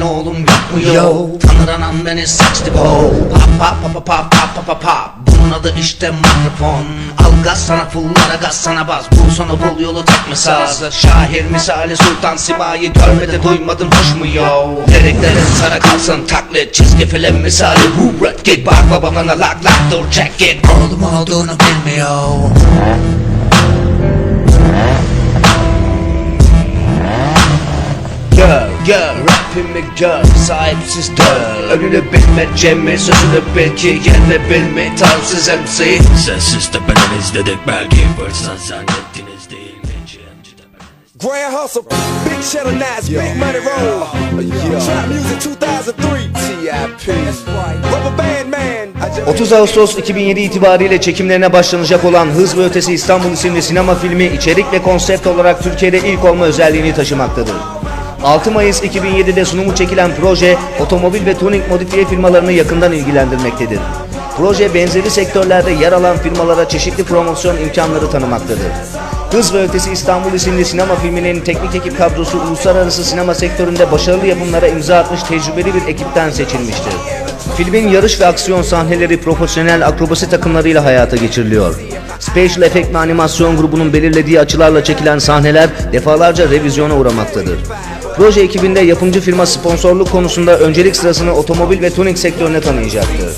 senin oğlum mu yo. Tanır anam beni seçti bo Pap pap pap pap pap pap pap pap Bunun adı işte mikrofon. Al gaz sana pullara gaz sana bas Bul sana bul yolu tekme saz Şahir misali Sultan Simayı Görmedi duymadın hoş mu yo? Liriklerin sana kalsın taklit Çizgi film misali. Red Git Bak babana lak lak dur check it. Oğlum olduğunu bilmiyor gör Sahipsiz dör Önünü bilme Cem'i Sözünü bil ki yerine bilme Tansız MC Sensiz tepeden izledik belki Fırsan zannettiniz değil mi Grand Hustle, Big Cheddar Nights, Big Money Roll. Trap Music 2003. T.I.P. Rubber Band Man. 30 Ağustos 2007 itibariyle çekimlerine başlanacak olan Hız ve Ötesi İstanbul isimli sinema filmi içerik ve konsept olarak Türkiye'de ilk olma özelliğini taşımaktadır. 6 Mayıs 2007'de sunumu çekilen proje, otomobil ve tuning modifiye firmalarını yakından ilgilendirmektedir. Proje benzeri sektörlerde yer alan firmalara çeşitli promosyon imkanları tanımaktadır. Hız ve Ötesi İstanbul isimli sinema filminin teknik ekip kadrosu uluslararası sinema sektöründe başarılı yapımlara imza atmış tecrübeli bir ekipten seçilmiştir. Filmin yarış ve aksiyon sahneleri profesyonel akrobasi takımlarıyla hayata geçiriliyor. Special Effect ve animasyon grubunun belirlediği açılarla çekilen sahneler defalarca revizyona uğramaktadır. Proje ekibinde yapımcı firma sponsorluk konusunda öncelik sırasını otomobil ve tuning sektörüne tanıyacaktır.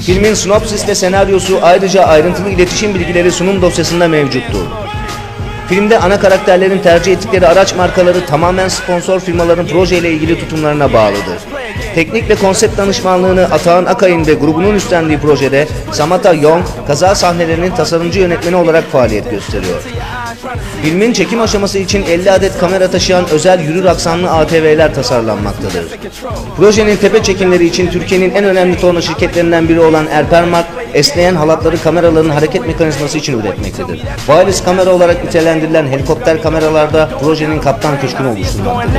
Filmin sinopsis ve senaryosu ayrıca ayrıntılı iletişim bilgileri sunum dosyasında mevcuttur. Filmde ana karakterlerin tercih ettikleri araç markaları tamamen sponsor firmaların projeyle ilgili tutumlarına bağlıdır. Teknik ve konsept danışmanlığını Atahan Akay'ın ve grubunun üstlendiği projede Samata Young, kaza sahnelerinin tasarımcı yönetmeni olarak faaliyet gösteriyor. Filmin çekim aşaması için 50 adet kamera taşıyan özel yürür aksanlı ATV'ler tasarlanmaktadır. Projenin tepe çekimleri için Türkiye'nin en önemli torna şirketlerinden biri olan Erpermark, esneyen halatları kameraların hareket mekanizması için üretmektedir. Wireless kamera olarak nitelendirilen helikopter kameralarda projenin kaptan köşkünü oluşturmaktadır.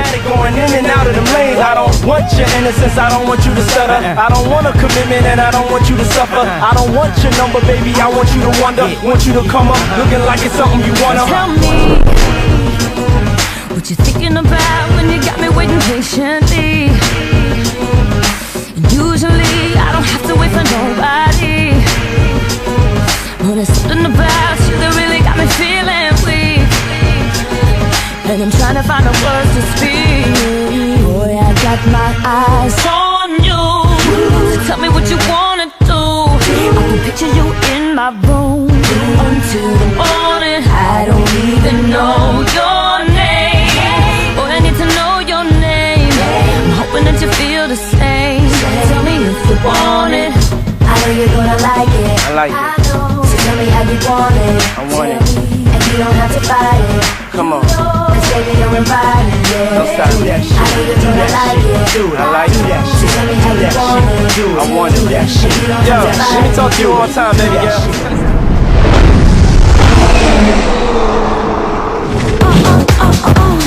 And I'm trying to find the words to speak. Boy, I got my eyes on you. So tell me what you wanna do. I can picture you in my room until the morning. I don't even know your name. Boy, I need to know your name. I'm hoping that you feel the same. Tell me if you want it. I know you're gonna like it. I like it. So tell me how you want it. I want it. You don't have to fight it. Come on. Cause baby, you're invited. Yeah. Don't stop that shit. I know you're gonna like it. Do it. I like that So shit. tell me how you want it. Do it. I want do that shit. Yo, let me talk to you one time, baby girl. Ooh, ooh, ooh.